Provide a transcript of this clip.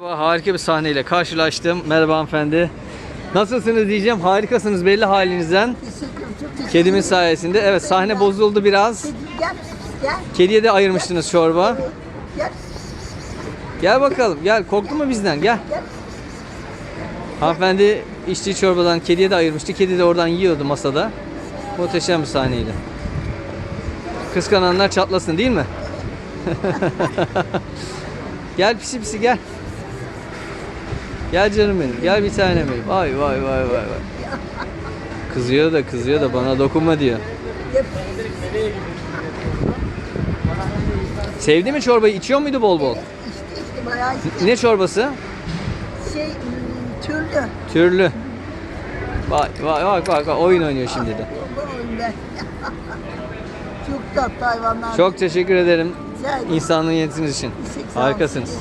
Harika bir sahneyle karşılaştım. Merhaba hanımefendi. Nasılsınız diyeceğim. Harikasınız belli halinizden. Kedimin sayesinde. Evet sahne bozuldu biraz. Kediye de ayırmıştınız çorba. gel, bakalım gel. Korktun mu bizden? Gel. Hanımefendi içtiği çorbadan kediye de ayırmıştı. Kedi de oradan yiyordu masada. Muhteşem bir sahneydi. Kıskananlar çatlasın değil mi? gel pisi pisi gel. Gel canım benim. Gel bir tanem benim. Vay vay vay vay vay. Kızıyor da kızıyor da bana dokunma diyor. Sevdi mi çorbayı? İçiyor muydu bol bol? İşte işte bayağı işte Ne çorbası? şey türlü. Türlü. Vay vay vay vay vay. oyun oynuyor şimdi de. Çok tatlı hayvanlar. Çok teşekkür ederim insanlığın yetiniz için. Harikasınız.